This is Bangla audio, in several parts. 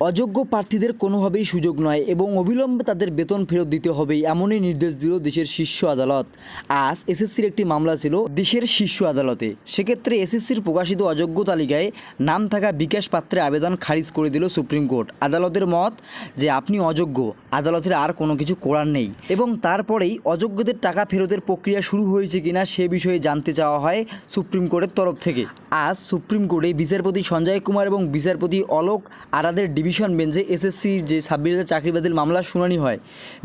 অযোগ্য প্রার্থীদের কোনোভাবেই সুযোগ নয় এবং অবিলম্বে তাদের বেতন ফেরত দিতে হবে এমনই নির্দেশ দিল দেশের শীর্ষ আদালত। আজ এসএসসির একটি মামলা ছিল দেশের শীর্ষ আদালতে। সেক্ষেত্রে এসএসসির প্রকাশিত অযোগ্য তালিকায় নাম থাকা বিকাশ পাত্রের আবেদন খারিজ করে দিল সুপ্রিম কোর্ট। আদালতের মত যে আপনি অযোগ্য, আদালতের আর কোনো কিছু করার নেই। এবং তারপরেই অযোগ্যদের টাকা ফেরতের প্রক্রিয়া শুরু হয়েছে কিনা সে বিষয়ে জানতে চাওয়া হয় সুপ্রিম কোর্টের তরফ থেকে। আজ সুপ্রিম কোর্টে বিচারপতি সঞ্জয় কুমার এবং বিচারপতি অলোক আরাদের ডিভিশন বেঞ্চে এসএসসির যে ছাব্বিশ হাজার চাকরি বাতিল মামলার শুনানি হয়।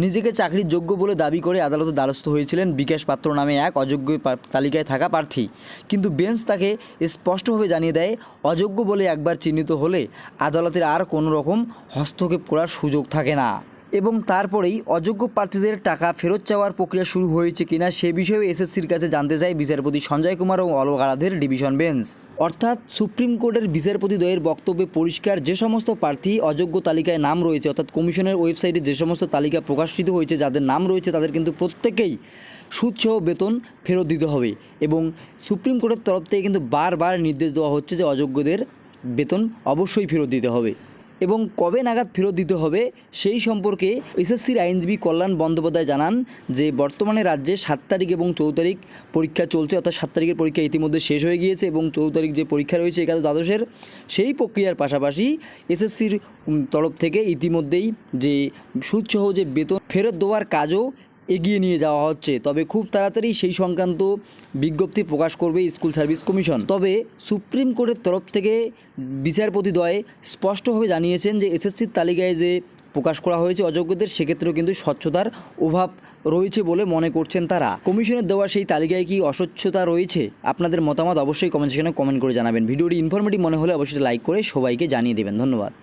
নিজেকে চাকরির যোগ্য বলে দাবি করে আদালতে দ্বারস্থ হয়েছিলেন বিকাশ পাত্র নামে এক অযোগ্য তালিকায় থাকা প্রার্থী। কিন্তু বেঞ্চ তাকে স্পষ্টভাবে জানিয়ে দেয়, অযোগ্য বলে একবার চিহ্নিত হলে আদালতের আর কোনো রকম হস্তক্ষেপ করার সুযোগ থাকে না। এবং তারপরেই অযোগ্য প্রার্থীদের টাকা ফেরত চাওয়ার প্রক্রিয়া শুরু হয়েছে কিনা সে বিষয়ে এসএসসির কাছে জানতে চায় বিচারপতি সঞ্জয় কুমার ও অলোক ডিভিশন বেঞ্চ। অর্থাৎ সুপ্রিম কোর্টের বিচারপতি দ্বয়ের বক্তব্যে পরিষ্কার যে সমস্ত প্রার্থী অযোগ্য তালিকায় নাম রয়েছে, অর্থাৎ কমিশনের ওয়েবসাইটে যে সমস্ত তালিকা প্রকাশিত হয়েছে, যাদের নাম রয়েছে, তাদের কিন্তু প্রত্যেকেই সুদসহ বেতন ফেরত দিতে হবে এবং সুপ্রিম কোর্টের তরফ থেকে কিন্তু বারবার নির্দেশ দেওয়া হচ্ছে যে অযোগ্যদের বেতন অবশ্যই ফেরত দিতে হবে। এবং কবে নাগাদ ফেরত দিতে হবে সেই সম্পর্কে এসএসসির আইনজীবী কল্যাণ বন্দ্যোপাধ্যায় জানান যে বর্তমানে রাজ্যে সাত তারিখ এবং চৌ তারিখ পরীক্ষা চলছে, অর্থাৎ সাত তারিখের পরীক্ষা ইতিমধ্যে শেষ হয়ে গিয়েছে এবং চৌ তারিখ যে পরীক্ষা রয়েছে একাদশ দ্বাদশের সেই প্রক্রিয়ার পাশাপাশি এসএসসির তরফ থেকে ইতিমধ্যেই যে সুদসহ যে বেতন ফেরত দেওয়ার কাজও এগিয়ে নিয়ে যাওয়া হচ্ছে। তবে খুব তাড়াতাড়ি সেই সংক্রান্ত বিজ্ঞপ্তি প্রকাশ করবে স্কুল সার্ভিস কমিশন। তবে সুপ্রিম কোর্টের তরফ থেকে বিচারপতি স্পষ্টভাবে জানিয়েছেন যে, এসএসসির তালিকায় যে প্রকাশ করা হয়েছে অযোগ্যদের, সেক্ষেত্রেও কিন্তু স্বচ্ছতার অভাব রয়েছে বলে মনে করছেন তারা। কমিশনের দেওয়া সেই তালিকায় কি অস্বচ্ছতা রয়েছে? আপনাদের মতামত অবশ্যই কমেন্ট সেকশনে কমেন্ট করে জানাবেন। ভিডিওটি ইনফরমেটিভ মনে হলে অবশ্যই লাইক করে সবাইকে জানিয়ে দেবেন। ধন্যবাদ।